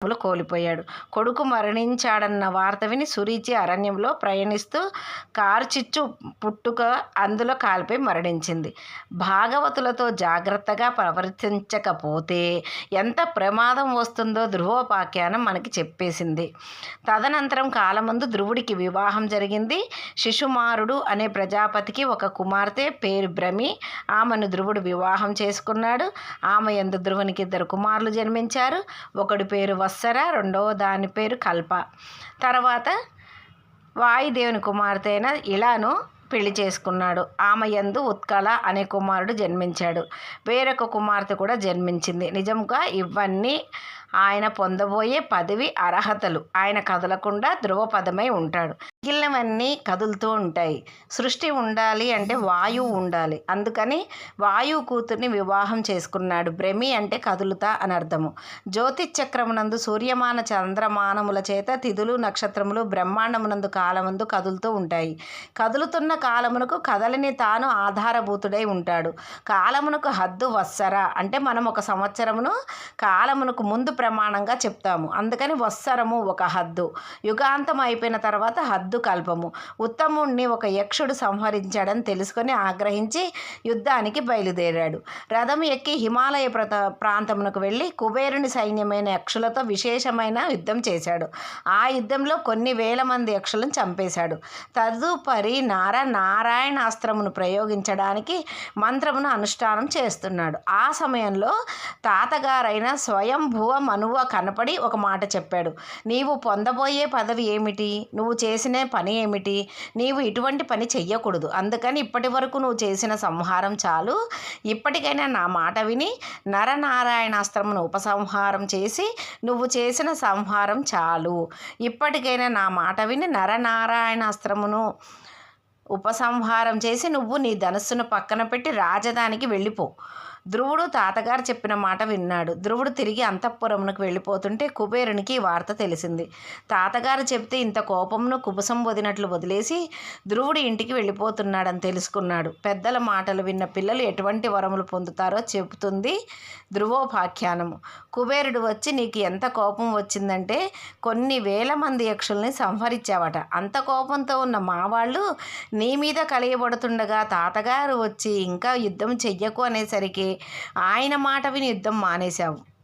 ప్రాణములు కోల్పోయాడు. కొడుకు మరణించాడన్న వార్త విని సురీచి అరణ్యంలో ప్రయాణిస్తూ కార్చిచ్చు పుట్టుక అందులో కాలిపోయి మరణించింది. భాగవతులతో జాగ్రత్తగా ప్రవర్తించకపోతే ఎంత ప్రమాదం వస్తుందో ధ్రువోపాఖ్యానం మనకి చెప్పేసింది. తదనంతరం కాలమందు ధ్రువుడికి వివాహం జరిగింది. శిశుమారుడు అనే ప్రజాపతికి ఒక కుమార్తె పేరు భ్రమి. ఆమెను ధ్రువుడు వివాహం చేసుకున్నాడు. ఆమె ఎందు ధ్రువునికి ఇద్దరు కుమారులు జన్మించారు. ఒకడు పేరు వత్సర రెండవ దాని పేరు కల్ప తర్వాత వాయుదేవుని కుమార్తె అయిన ఇలాను పెళ్ళి చేసుకున్నాడు ఆమె యందు ఉత్కల అనే కుమారుడు జన్మించాడు వేరొక కుమార్తె కూడా జన్మించింది నిజంగా ఇవన్నీ ఆయన పొందబోయే పదవి అర్హతలు ఆయన కదలకుండా ధ్రువపదమై ఉంటాడు మిగిలినవన్నీ కదులుతూ ఉంటాయి. సృష్టి ఉండాలి అంటే వాయువు ఉండాలి. అందుకని వాయువు కూతుర్ని వివాహం చేసుకున్నాడు. భ్రమి అంటే కదులుతా అని అర్థము. జ్యోతిచక్రమునందు సూర్యమాన చంద్రమానముల చేత తిథులు నక్షత్రములు బ్రహ్మాండమునందు కాలమందు కదులుతూ ఉంటాయి. కదులుతున్న కాలమునకు కదలిని తాను ఆధారభూతుడై ఉంటాడు. కాలమునకు హద్దు వత్సర అంటే మనం ఒక సంవత్సరమును కాలమునకు ముందు ప్రమాణంగా చెప్తాము. అందుకని వత్సరము ఒక హద్దు. యుగాంతం అయిపోయిన తర్వాత హద్దు కల్పము. ఉత్తముణ్ణి ఒక యక్షుడు సంహరించాడని తెలుసుకొని ఆగ్రహించి యుద్ధానికి బయలుదేరాడు. రథం ఎక్కి హిమాలయ ప్రత ప్రాంతమునకు వెళ్ళి కుబేరుని సైన్యమైన యక్షులతో విశేషమైన యుద్ధం చేశాడు. ఆ యుద్ధంలో కొన్ని వేల మంది యక్షులను చంపేశాడు. తదుపరి నార నారాయణాస్త్రమును ప్రయోగించడానికి మంత్రమును అనుష్ఠానం చేస్తున్నాడు. ఆ సమయంలో తాతగారైన స్వయంభువ మనువ కనపడి ఒక మాట చెప్పాడు. నీవు పొందబోయే పదవి ఏమిటి? నువ్వు చేసిన పని ఏమిటి? నీవు ఇటువంటి పని చెయ్యకూడదు. అందుకని ఇప్పటి వరకు నువ్వు చేసిన సంహారం చాలు. ఇప్పటికైనా నా మాట విని నరనారాయణాస్త్రమును ఉపసంహారం చేసి నువ్వు చేసిన సంహారం చాలు. ఇప్పటికైనా నా మాట విని నరనారాయణాస్త్రమును ఉపసంహారం చేసి నువ్వు నీ ధనస్సును పక్కన పెట్టి రాజధానికి వెళ్ళిపో. ధ్రువుడు తాతగారు చెప్పిన మాట విన్నాడు. ధ్రువుడు తిరిగి అంతఃపురమునకు వెళ్ళిపోతుంటే కుబేరునికి ఈ వార్త తెలిసింది. తాతగారు చెప్తే ఇంత కోపంను కుబుసం వదినట్లు వదిలేసి ధ్రువుడు ఇంటికి వెళ్ళిపోతున్నాడని తెలుసుకున్నాడు. పెద్దల మాటలు విన్న పిల్లలు ఎటువంటి వరములు పొందుతారో చెబుతుంది ధ్రువోపాఖ్యానము. కుబేరుడు వచ్చి నీకు ఎంత కోపం వచ్చిందంటే కొన్ని వేల మంది యక్షుల్ని సంహరించావట. అంత కోపంతో ఉన్న మా వాళ్ళు నీ మీద కలియబడుతుండగా తాతగారు వచ్చి ఇంకా యుద్ధం చెయ్యకు అనేసరికి ఆయన మాట విని యుద్ధం మానేశావు.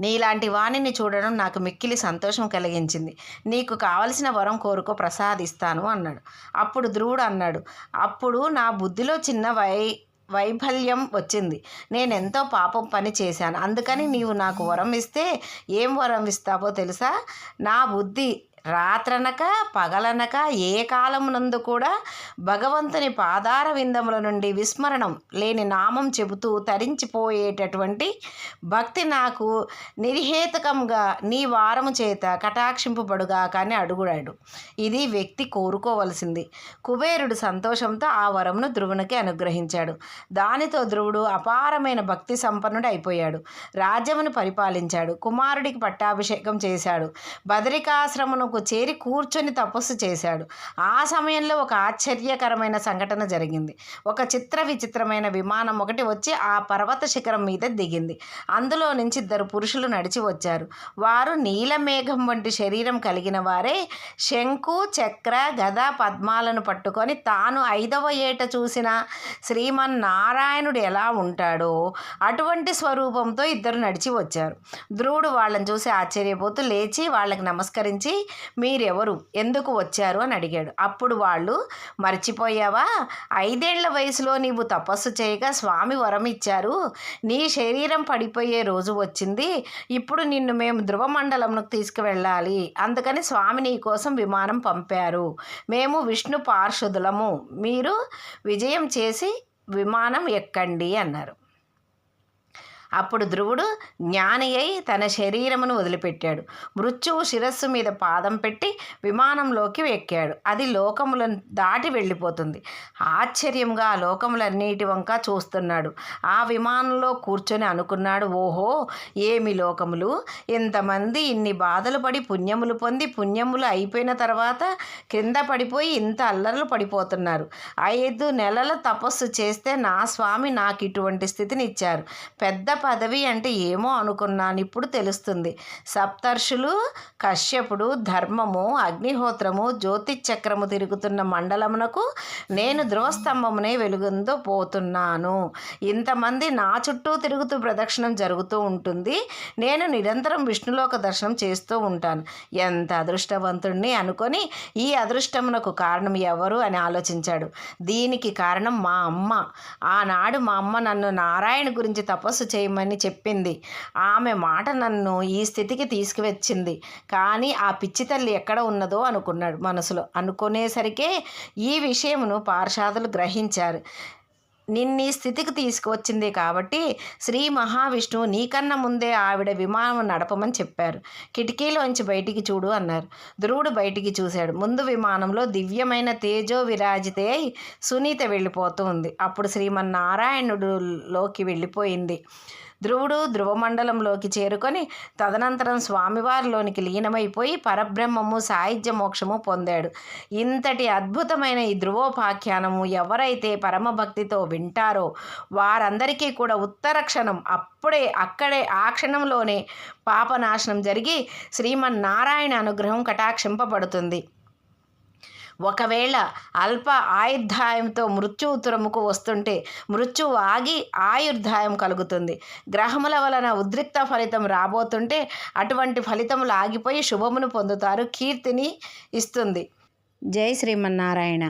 నీలాంటి వాణిని చూడడం నాకు మిక్కిలి సంతోషం కలిగించింది. నీకు కావలసిన వరం కోరుకో ప్రసాదిస్తాను అన్నాడు. అప్పుడు ధ్రువుడు అన్నాడు అప్పుడు నా బుద్ధిలో చిన్న వై వైఫల్యం వచ్చింది. నేను ఎంతో పాపం పని చేశాను. అందుకని నీవు నాకు వరం ఇస్తే ఏం వరం ఇస్తావో తెలుసా? నా బుద్ధి రాత్రనక పగలనక ఏ కాలమునందు కూడా భగవంతుని పాదార విందముల నుండి విస్మరణం లేని నామం చెబుతూ తరించిపోయేటటువంటి భక్తి నాకు నిర్హేతుకంగా నీ వారము చేత కటాక్షింపబడుగా కానీ అడుగుడాడు. ఇది వ్యక్తి కోరుకోవలసింది. కుబేరుడు సంతోషంతో ఆ వరమును ధ్రువునికి అనుగ్రహించాడు. దానితో ధ్రువుడు అపారమైన భక్తి సంపన్నుడు అయిపోయాడు. రాజ్యమును పరిపాలించాడు. కుమారుడికి పట్టాభిషేకం చేశాడు. బదరికాశ్రమునకు చేరి కూర్చొని తపస్సు చేశాడు. ఆ సమయంలో ఒక ఆశ్చర్యకరమైన సంఘటన జరిగింది. ఒక చిత్ర విచిత్రమైన విమానం ఒకటి వచ్చి ఆ పర్వత శిఖరం మీద దిగింది. అందులో నుంచి ఇద్దరు పురుషులు నడిచి వచ్చారు. వారు నీలమేఘం వంటి శరీరం కలిగిన వారే శంకు చక్ర గద పద్మాలను పట్టుకొని తాను ఐదవ ఏట చూసిన శ్రీమన్నారాయణుడు ఎలా ఉంటాడో అటువంటి స్వరూపంతో ఇద్దరు నడిచి వచ్చారు. ధ్రువుడు వాళ్ళని చూసి ఆశ్చర్యపోతూ లేచి వాళ్ళకి నమస్కరించి మీరెవరు? ఎందుకు వచ్చారు? అని అడిగాడు. అప్పుడు వాళ్ళు మర్చిపోయావా? ఐదేళ్ళ వయసులో నీవు తపస్సు చేయగా స్వామి వరం ఇచ్చారు. నీ శరీరం పడిపోయే రోజు వచ్చింది. ఇప్పుడు నిన్ను మేము ధ్రువమండలంకు తీసుకువెళ్ళాలి. అందుకని స్వామి నీ కోసం విమానం పంపారు. మేము విష్ణు పార్షదులము. మీరు విజయం చేసి విమానం ఎక్కండి అన్నారు. అప్పుడు ధ్రువుడు జ్ఞాని అయి తన శరీరమును వదిలిపెట్టాడు. మృత్యువు శిరస్సు మీద పాదం పెట్టి విమానంలోకి ఎక్కాడు. అది లోకములను దాటి వెళ్ళిపోతుంది. ఆశ్చర్యంగా ఆ లోకములన్నిటి వంక చూస్తున్నాడు. ఆ విమానంలో కూర్చొని అనుకున్నాడు ఓహో ఏమి లోకములు? ఇంతమంది ఇన్ని బాధలు పడి పుణ్యములు పొంది పుణ్యములు అయిపోయిన తర్వాత క్రింద పడిపోయి ఇంత అల్లర్లు పడిపోతున్నారు. ఐదు నెలల తపస్సు చేస్తే నా స్వామి నాకు ఇటువంటి స్థితిని ఇచ్చారు. పెద్ద పదవి అంటే ఏమో అనుకున్నాను. ఇప్పుడు తెలుస్తుంది. సప్తర్షులు కశ్యపుడు ధర్మము అగ్నిహోత్రము జ్యోతిచక్రము తిరుగుతున్న మండలమునకు నేను ధ్రువస్తంభమునే వెలుగుందో పోతున్నాను. ఇంతమంది నా చుట్టూ తిరుగుతూ ప్రదక్షిణం జరుగుతూ ఉంటుంది. నేను నిరంతరం విష్ణులోక దర్శనం చేస్తూ ఉంటాను. ఎంత అదృష్టవంతుణ్ణి అనుకొని ఈ అదృష్టమునకు కారణం ఎవరు అని ఆలోచించాడు. దీనికి కారణం మా అమ్మ. ఆనాడు మా అమ్మ నన్ను నారాయణ గురించి తపస్సు చేయమని చెప్పింది. ఆమె మాట నన్ను ఈ స్థితికి తీసుకువచ్చింది. కానీ ఆ పిచ్చి తల్లి ఎక్కడ ఉన్నదో అనుకున్నాడు మనసులో. అనుకునేసరికే ఈ విషయమును పార్షాదులు గ్రహించారు. నిన్ని స్థితికి తీసుకువచ్చింది కాబట్టి శ్రీ మహావిష్ణువు నీకన్నా ముందే ఆవిడ విమానం నడపమని చెప్పారు. కిటికీలోంచి బయటికి చూడు అన్నారు. ధ్రువుడు బయటికి చూశాడు. ముందు విమానంలో దివ్యమైన తేజో విరాజితే అయి సునీత వెళ్ళిపోతూ ఉంది. అప్పుడు శ్రీమన్నారాయణుడులోకి వెళ్ళిపోయింది. ధ్రువుడు ధ్రువమండలంలోకి చేరుకొని తదనంతరం స్వామివారిలోనికి లీనమైపోయి పరబ్రహ్మము సాహిత్య మోక్షము పొందాడు. ఇంతటి అద్భుతమైన ఈ ధ్రువోపాఖ్యానము ఎవరైతే పరమభక్తితో వింటారో వారందరికీ కూడా ఉత్తర క్షణం అప్పుడే అక్కడే ఆ క్షణంలోనే పాపనాశనం జరిగి శ్రీమన్నారాయణ అనుగ్రహం కటాక్షింపబడుతుంది. ఒకవేళ అల్ప ఆయుర్దాయంతో మృత్యువుతురముకు వస్తుంటే మృత్యువు ఆగి ఆయుర్ధాయం కలుగుతుంది. గ్రహముల వలన ఉద్రిక్త ఫలితం రాబోతుంటే అటువంటి ఫలితములు ఆగిపోయి శుభమును పొందుతారు. కీర్తిని ఇస్తుంది. జై శ్రీమన్నారాయణ.